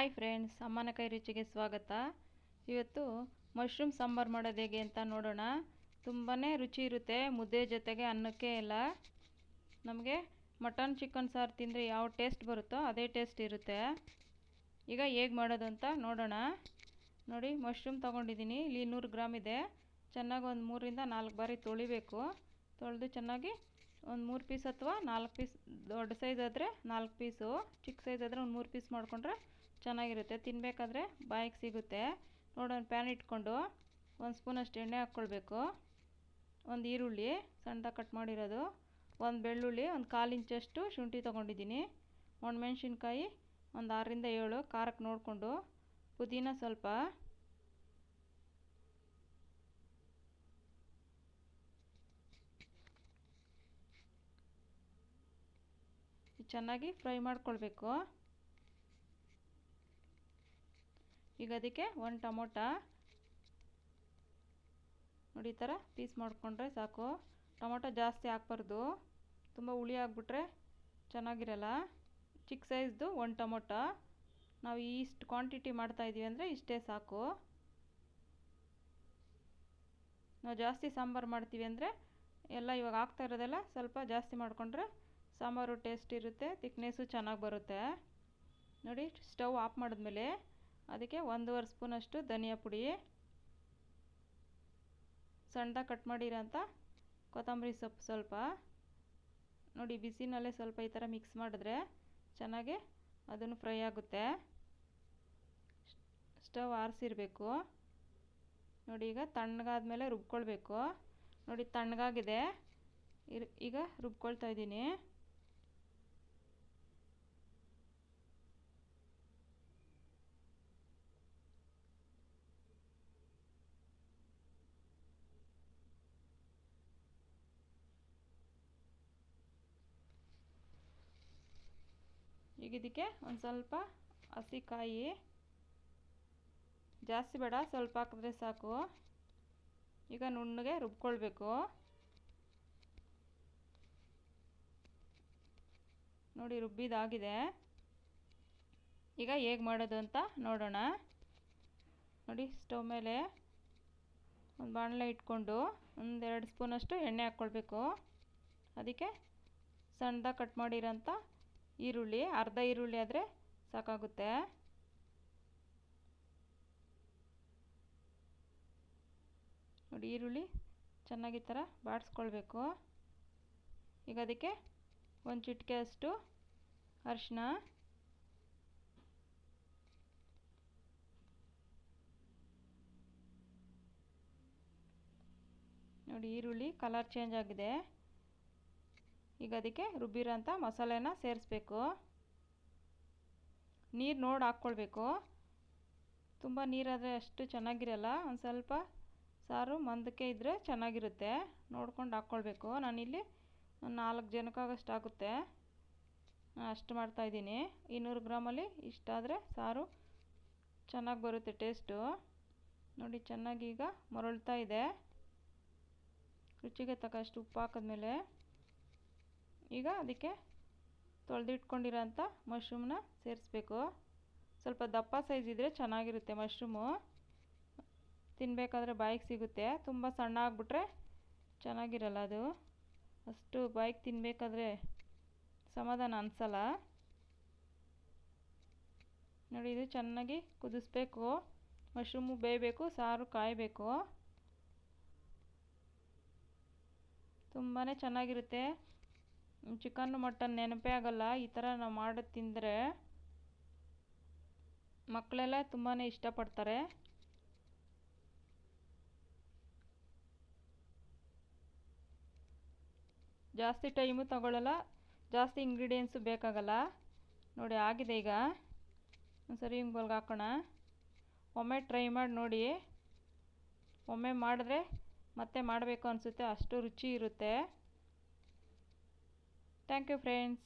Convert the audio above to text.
Hi friends, ಅಮ್ಮನ ಕೈ ರುಚಿಗೆ ಸ್ವಾಗತ. ಇವತ್ತು ಮಶ್ರೂಮ್ ಸಾಂಬಾರು ಮಾಡೋದು ಹೇಗೆ ಅಂತ ನೋಡೋಣ. ತುಂಬಾ ರುಚಿ ಇರುತ್ತೆ ಮುದ್ದೆ ಜೊತೆಗೆ ಅನ್ನಕ್ಕೆ ಎಲ್ಲ. ನಮಗೆ ಮಟನ್, ಚಿಕನ್, ಸಾರು ತಿಂದರೆ ಯಾವ ಟೇಸ್ಟ್ ಬರುತ್ತೋ ಅದೇ ಟೇಸ್ಟ್ ಇರುತ್ತೆ. ಈಗ ಹೇಗೆ ಮಾಡೋದು ಅಂತ ನೋಡೋಣ. ನೋಡಿ, ಮಶ್ರೂಮ್ ತೊಗೊಂಡಿದ್ದೀನಿ. ಇಲ್ಲಿ ನೂರು ಗ್ರಾಮ್ ಇದೆ. ಚೆನ್ನಾಗಿ ಒಂದು ಮೂರಿಂದ ನಾಲ್ಕು ಬಾರಿ ತೊಳಿಬೇಕು. ತೊಳೆದು ಚೆನ್ನಾಗಿ ಒಂದು ಮೂರು ಪೀಸ್ ಅಥವಾ ನಾಲ್ಕು ಪೀಸ್, ದೊಡ್ಡ ಸೈಜ್ ಆದರೆ ನಾಲ್ಕು ಪೀಸು ಚಿಕ್ಕ ಸೈಜ್ ಆದರೆ ಒಂದು ಮೂರು ಪೀಸ್ ಮಾಡಿಕೊಂಡ್ರೆ ಚೆನ್ನಾಗಿರುತ್ತೆ. ತಿನ್ನಬೇಕಾದ್ರೆ ಬಾಯಿಗೆ ಸಿಗುತ್ತೆ. ನೋಡಿ ಒಂದು ಪ್ಯಾನ್ ಇಟ್ಕೊಂಡು ಒಂದು ಸ್ಪೂನಷ್ಟು ಎಣ್ಣೆ ಹಾಕ್ಕೊಳ್ಬೇಕು. ಒಂದು ಈರುಳ್ಳಿ ಸಣ್ಣದಾಗಿ ಕಟ್ ಮಾಡಿರೋದು. ಒಂದು ಬೆಳ್ಳುಳ್ಳಿ, ಒಂದು ಕಾಲು ಇಂಚಷ್ಟು ಶುಂಠಿ ತೊಗೊಂಡಿದ್ದೀನಿ. ಒಣಮೆಣ್ಸಿನ್ಕಾಯಿ ಒಂದು ಆರರಿಂದ ಏಳು ಖಾರಕ್ಕೆ ನೋಡಿಕೊಂಡು ಪುದೀನ ಸ್ವಲ್ಪ. ಚೆನ್ನಾಗಿ ಫ್ರೈ ಮಾಡ್ಕೊಳ್ಬೇಕು. ಈಗ ಅದಕ್ಕೆ ಒಂದು ಟೊಮೊಟ ನೋಡಿ ಈ ಥರ ಪೀಸ್ ಮಾಡಿಕೊಂಡ್ರೆ ಸಾಕು. ಟೊಮೊಟೊ ಜಾಸ್ತಿ ಹಾಕ್ಬಾರ್ದು ತುಂಬ ಹುಳಿ ಆಗಿಬಿಟ್ರೆ ಚೆನ್ನಾಗಿರಲ್ಲ. ಚಿಕ್ಕ ಸೈಜ್ದು ಒಂದು ಟೊಮೊಟೊ. ನಾವು ಇಷ್ಟು ಕ್ವಾಂಟಿಟಿ ಮಾಡ್ತಾಯಿದ್ದೀವಿ ಅಂದರೆ ಇಷ್ಟೇ ಸಾಕು. ನಾವು ಜಾಸ್ತಿ ಸಾಂಬಾರು ಮಾಡ್ತೀವಿ ಅಂದರೆ ಎಲ್ಲ ಇವಾಗ ಹಾಕ್ತಾ ಇರೋದೆಲ್ಲ ಸ್ವಲ್ಪ ಜಾಸ್ತಿ ಮಾಡಿಕೊಂಡ್ರೆ ಸಾಂಬಾರು ಟೇಸ್ಟ್ ಇರುತ್ತೆ, ತಿಕ್ನೆಸ್ಸು ಚೆನ್ನಾಗಿ ಬರುತ್ತೆ. ನೋಡಿ ಸ್ಟವ್ ಆಫ್ ಮಾಡಿದ್ಮೇಲೆ ಅದಕ್ಕೆ ಒಂದೂವರೆ ಸ್ಪೂನಷ್ಟು ಧನಿಯಾ ಪುಡಿ. ಸಣ್ಣದಾಗಿ ಕಟ್ ಮಾಡಿರೋಂಥ ಕೊತ್ತಂಬರಿ ಸೊಪ್ಪು ಸ್ವಲ್ಪ. ನೋಡಿ, ಬಿಸಿನಲ್ಲೇ ಸ್ವಲ್ಪ ಈ ಥರ ಮಿಕ್ಸ್ ಮಾಡಿದ್ರೆ ಚೆನ್ನಾಗಿ ಅದನ್ನು ಫ್ರೈ ಆಗುತ್ತೆ. ಸ್ಟವ್ ಆರಿಸಿರಬೇಕು. ನೋಡಿ, ಈಗ ತಣ್ಣಗಾದ್ಮೇಲೆ ರುಬ್ಕೊಳ್ಬೇಕು. ನೋಡಿ, ತಣ್ಣಗಾಗಿದೆ. ಈಗ ರುಬ್ಕೊಳ್ತಾ ಇದ್ದೀನಿ. ಈಗ ಇದಕ್ಕೆ ಒಂದು ಸ್ವಲ್ಪ ಹಸಿಕಾಯಿ ಜಾಸ್ತಿ ಬೇಡ, ಸ್ವಲ್ಪ ಹಾಕಿದ್ರೆ ಸಾಕು. ಈಗ ನುಣ್ಣಗೆ ರುಬ್ಕೊಳ್ಬೇಕು. ನೋಡಿ, ರುಬ್ಬಿದಾಗಿದೆ. ಈಗ ಹೇಗೆ ಮಾಡೋದು ಅಂತ ನೋಡೋಣ. ನೋಡಿ, ಸ್ಟವ್ ಮೇಲೆ ಒಂದು ಬಾಣಲೆ ಇಟ್ಕೊಂಡು ಒಂದೆರಡು ಸ್ಪೂನಷ್ಟು ಎಣ್ಣೆ ಹಾಕ್ಕೊಳ್ಬೇಕು. ಅದಕ್ಕೆ ಸಣ್ಣದಾಗಿ ಕಟ್ ಮಾಡಿರೋಂಥ ಈರುಳ್ಳಿ, ಅರ್ಧ ಈರುಳ್ಳಿ ಆದರೆ ಸಾಕಾಗುತ್ತೆ. ನೋಡಿ, ಈರುಳ್ಳಿ ಚೆನ್ನಾಗಿ ಥರ ಬಾಡಿಸ್ಕೊಳ್ಬೇಕು. ಈಗ ಅದಕ್ಕೆ ಒಂದು ಚಿಟಿಕೆ ಅಷ್ಟು ಅರಿಶಿನ ನೋಡಿ, ಈರುಳ್ಳಿ ಕಲರ್ ಚೇಂಜ್ ಆಗಿದೆ. ಈಗ ಅದಕ್ಕೆ ರುಬ್ಬಿರೋಂಥ ಮಸಾಲೆನ ಸೇರಿಸ್ಬೇಕು. ನೀರು ನೋಡಿ ಹಾಕ್ಕೊಳ್ಬೇಕು. ತುಂಬ ನೀರಾದರೆ ಅಷ್ಟು ಚೆನ್ನಾಗಿರಲ್ಲ, ಒಂದು ಸ್ವಲ್ಪ ಸಾರು ಮಂದಕ್ಕೆ ಇದ್ದರೆ ಚೆನ್ನಾಗಿರುತ್ತೆ. ನೋಡ್ಕೊಂಡು ಹಾಕ್ಕೊಳ್ಬೇಕು. ನಾನಿಲ್ಲಿ ನಾಲ್ಕು ಜನಕ್ಕಾಗಷ್ಟು ಆಗುತ್ತೆ. ನಾನು ಅಷ್ಟು ಮಾಡ್ತಾಯಿದ್ದೀನಿ ಇನ್ನೂರು ಗ್ರಾಮಲ್ಲಿ ಇಷ್ಟಾದರೆ ಸಾರು ಚೆನ್ನಾಗಿ ಬರುತ್ತೆ ಟೇಸ್ಟು. ನೋಡಿ ಚೆನ್ನಾಗಿ ಈಗ ಮರಳ್ತಾ ಇದೆ. ರುಚಿಗೆ ತಕ್ಕಷ್ಟು ಉಪ್ಪು ಹಾಕಿದ್ಮೇಲೆ ಈಗ ಅದಕ್ಕೆ ತೊಳೆದಿಟ್ಕೊಂಡಿರೋಂಥ ಮಶ್ರೂಮ್ನ ಸೇರಿಸ್ಬೇಕು. ಸ್ವಲ್ಪ ದಪ್ಪ ಸೈಜ್ ಇದ್ದರೆ ಚೆನ್ನಾಗಿರುತ್ತೆ ಮಶ್ರೂಮು. ತಿನ್ನಬೇಕಾದ್ರೆ ಬಾಯಿಗೆ ಸಿಗುತ್ತೆ. ತುಂಬ ಸಣ್ಣ ಆಗಿಬಿಟ್ರೆ ಚೆನ್ನಾಗಿರಲ್ಲ ಅದು. ಅಷ್ಟು ಬಾಯಿಗೆ ತಿನ್ನಬೇಕಾದ್ರೆ ಸಮಾಧಾನ ಅನಿಸಲ್ಲ. ನೋಡಿ, ಇದು ಚೆನ್ನಾಗಿ ಕುದಿಸ್ಬೇಕು. ಮಶ್ರೂಮು ಬೇಯಬೇಕು, ಸಾರು ಕಾಯಬೇಕು. ತುಂಬಾ ಚೆನ್ನಾಗಿರುತ್ತೆ. ಚಿಕನ್ನು ಮಟನ್ ನೆನಪೇ ಆಗೋಲ್ಲ. ಈ ಥರ ನಾವು ಮಾಡಿ ತಿಂದರೆ ಮಕ್ಕಳೆಲ್ಲ ತುಂಬಾ ಇಷ್ಟಪಡ್ತಾರೆ. ಜಾಸ್ತಿ ಟೈಮು ತಗೊಳ್ಳಲ್ಲ ಜಾಸ್ತಿ ಇಂಗ್ರೀಡಿಯೆಂಟ್ಸು ಬೇಕಾಗಲ್ಲ. ನೋಡಿ, ಆಗಿದೆ ಈಗ. ಒಂದ್ಸರಿ ಹಿಂಗೆ ಹಾಕೋಣ. ಒಮ್ಮೆ ಟ್ರೈ ಮಾಡಿ ನೋಡಿ. ಒಮ್ಮೆ ಮಾಡಿದ್ರೆ ಮತ್ತೆ ಮಾಡಬೇಕು ಅನಿಸುತ್ತೆ. ಅಷ್ಟು ರುಚಿ ಇರುತ್ತೆ. Thank you friends.